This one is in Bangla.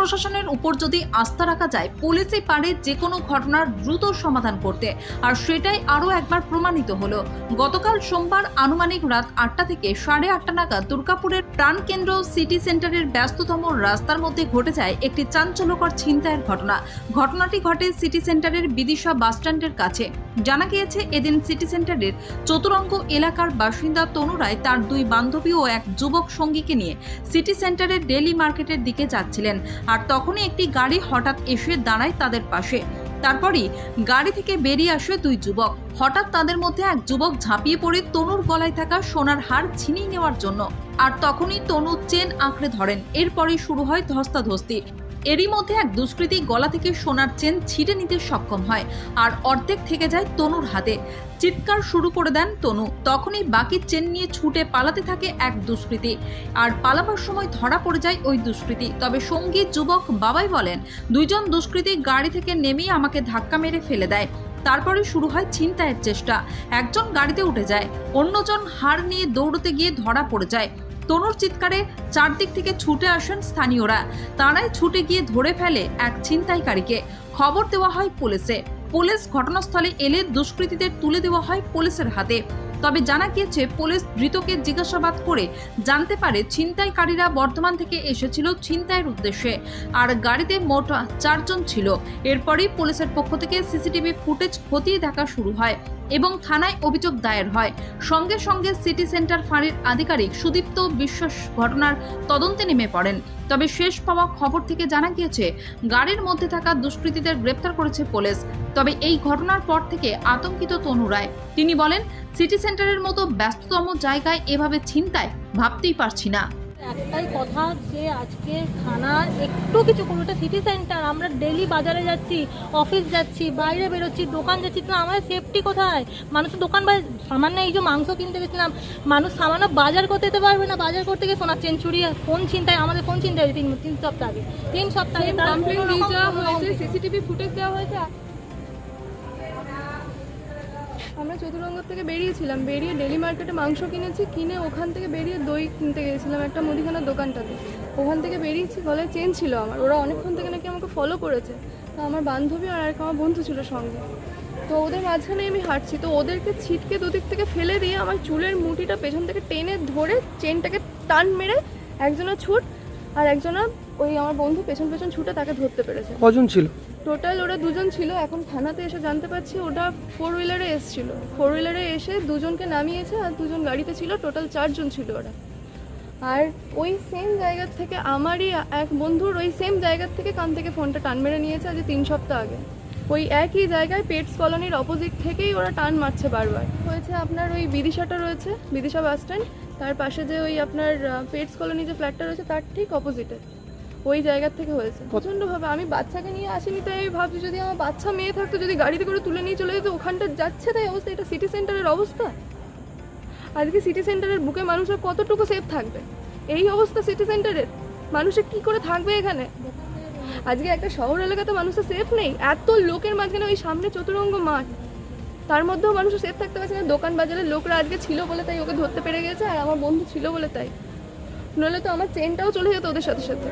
প্রশাসনের উপর যদি আস্থা রাখা যায়, পুলিশই পারে যে কোনো ঘটনার দ্রুত সমাধান করতে। আর সেটাই আরও একবার প্রমাণিত হলো। গতকাল সোমবার আনুমানিক রাত আটটা থেকে সাড়ে আটটা নাগাদ দুর্গাপুরের প্রাণকেন্দ্র সিটি সেন্টারের ব্যস্ততম রাস্তার মধ্যে ঘটে যায় একটি চাঞ্চল্যকর ছিনতাইয়ের ঘটনা। ঘটনাটি ঘটে সিটি সেন্টারের বিদিশা বাসস্ট্যান্ডের কাছে। জানা গিয়েছে, এদিন সিটি সেন্টারের চতুরঙ্গ এলাকার বাসিন্দা তনু রায় তার দুই বান্ধবী ও এক যুবক সঙ্গীকে নিয়ে সিটি সেন্টারের ডেলি মার্কেটের দিকে যাচ্ছিলেন। আর তখনই একটি গাড়ি হঠাৎ এসে দাঁড়ায় তাদের পাশে। তারপরই গাড়ি থেকে বেরিয়ে আসে দুই যুবক। হঠাৎ তাদের মধ্যে এক যুবক ঝাঁপিয়ে পড়ে তনুর গলায় থাকা সোনার হার ছিনিয়ে নেওয়ার জন্য। আর তখনই তনু চেন আঁকড়ে ধরেন। এরপরই শুরু হয় ধস্তাধস্তি। এরই মধ্যে এক দুষ্কৃতী গলা থেকে সোনার চেন ছিঁড়ে নিতে সক্ষম হয়, আর অর্ধেক থেকে যায় তনুর হাতে। চিৎকার শুরু করে দেন তনু। তখনই বাকি চেন নিয়ে ছুটে পালাতে থাকে এক দুষ্কৃতী। আর পালাবার সময় ধরা পড়ে যায় ওই দুষ্কৃতী। তবে সঙ্গী যুবক বাবাই বলেন, দুইজন দুষ্কৃতী গাড়ি থেকে নেমেই আমাকে ধাক্কা মেরে ফেলে দেয়। তারপরে শুরু হয় ছিনতাইয়ের চেষ্টা। একজন গাড়িতে উঠে যায়, অন্যজন হাড় নিয়ে দৌড়তে গিয়ে ধরা পড়ে যায়। তনুর চিৎকারে চারদিক থেকে ছুটে আসেন স্থানীয়রা। তারাই ছুটে গিয়ে ধরে ফেলে এক ছিনতাইকারীকে। খবর দেওয়া হয় পুলিশে। পুলিশ ঘটনাস্থলে এলে দুষ্কৃতীদের তুলে দেওয়া হয় পুলিশের হাতে। তবে জানা গিয়েছে, পুলিশ ধৃতকে জিজ্ঞাসাবাদ করে জানতে পারে ছিনতাইকারীরা বর্ধমান থেকে এসেছিল ছিনতাইয়ের উদ্দেশ্যে। আর গাড়িতে মোট চারজন ছিল। এরপরই পুলিশের পক্ষ থেকে সিসিটিভি ফুটেজ খতিয়ে দেখা শুরু হয়। এবং থানায় অভিযোগ দায়ের হয়। সঙ্গে সঙ্গে সিটি সেন্টার ফাঁড়ির আধিকারিক সুদীপ্ত বিশ্বাস ঘটনার তদন্তে নেমে পড়েন। তবে শেষ পাওয়া খবর থেকে জানা গিয়েছে, গাড়ির মধ্যে থাকা দুষ্কৃতীদের গ্রেপ্তার করেছে পুলিশ। তবে এই ঘটনার পর থেকে আতঙ্কিত তনু রায়। তিনি বলেন, সিটি সেন্টারের মতো ব্যস্ততম জায়গায় এভাবে ছিনতায় ভাবতেই পারছি না। একটাই কথা যে আজকে থানা একটু কিছু কোনো একটা সিটি সেন্টার আমরা ডেলি বাজারে যাচ্ছি অফিস যাচ্ছি বাইরে বেরোচ্ছি দোকান যাচ্ছি তো আমার সেফটি কোথায়? মানুষ দোকান বা সামান্য এই যে মাংস কিনতে গেছিলাম মানুষ সামান্য বাজার করতে যেতে পারবে না। বাজার করতে গিয়ে সোনার চেন চুরি ফোন চিন্তায় আমাদের ফোন চিন্তা হয়েছে তিন তিন সপ্তাহ আগে। তিন সপ্তাহ আগে কমপ্লেন দিয়ে হয়েছে সিসিটিভি ফুটেজ দেওয়া হয়েছে? আমরা চতুরঙ্গ থেকে বেরিয়েছিলাম, বেরিয়ে ডেলি মার্কেটে মাংস কিনেছি, কিনে ওখান থেকে বেরিয়ে দই কিনতে গেছিলাম একটা মুদিখানার দোকানটাতে। ওখান থেকে বেরিয়েছি, গলায় চেন ছিল আমার। ওরা অনেকক্ষণ থেকে নাকি আমাকে ফলো করেছে। তো আমার বান্ধবী আর এক আমার বন্ধু ছিল সঙ্গে। তো ওদের মাঝখানে আমি হাঁটছি। তো ওদেরকে ছিটকে দুদিক থেকে ফেলে দিয়ে আমার চুলের মুঠিটা পেছন থেকে টেনে ধরে চেনটাকে টান মেরে একজনের ছুট আর একজনা ওই আমার বন্ধু পেছন পেছন ছুটে তাকে ধরতে পেরেছে। কজন ছিল? টোটাল ওরা দুজন ছিল এখন থানাতে এসে জানতে পারছি ওটা ফোর হুইলারে এসছিল। ফোর হুইলারে এসে দুজনকে নামিয়েছে আর দুজন গাড়িতে ছিল টোটাল চারজন ছিল ওরা। আর ওই সেম জায়গা থেকে আমারই এক বন্ধুর ওই সেম জায়গা থেকে কান থেকে ফোনটা টান মেরে নিয়েছে আজ তিন সপ্তাহ আগে। ওই একই জায়গায় পেটস কলোনির অপোজিট থেকেই ওরা টান মারছে বারবার। হয়েছে আপনার ওই বিদিশাটা রয়েছে বিদিশা বাস স্ট্যান্ড তার পাশে যে ওই আপনার পেটস কলোনি যে ফ্ল্যাটটা রয়েছে তার ঠিক অপোজিটে ওই জায়গা থেকে হয়েছে। প্রচণ্ডভাবে আমি বাচ্চাকে নিয়ে আসিনি, তাই ভাবছি যদি আমার বাচ্চা মেয়ে থাকতো, যদি গাড়িতে করে তুলে নিয়ে চলে যেত, ওখানটা যাচ্ছে তাই অবস্থা, এটা সিটি সেন্টারের অবস্থা? আজকে সিটি সেন্টারের বুকে মানুষের কতটুকু সেফ থাকবে? এই অবস্থা সিটি সেন্টারের মানুষের কি করে থাকবে এখানে? আজকে একটা শহর এলাকাতে মানুষের সেফ নেই, এত লোকের মাঝখানে ওই সামনে চতুরঙ্গ মাঠ। তার মধ্যেও মানুষের সেফ থাকতে পারছে না, দোকান বাজারের লোকরা আজকে ছিল বলে তাই ওকে ধরতে পেরে গেছে, আর আমার বন্ধু ছিল বলে তাই। নইলে তো আমার চেনটাও চলে যেত ওদের সাথে সাথে।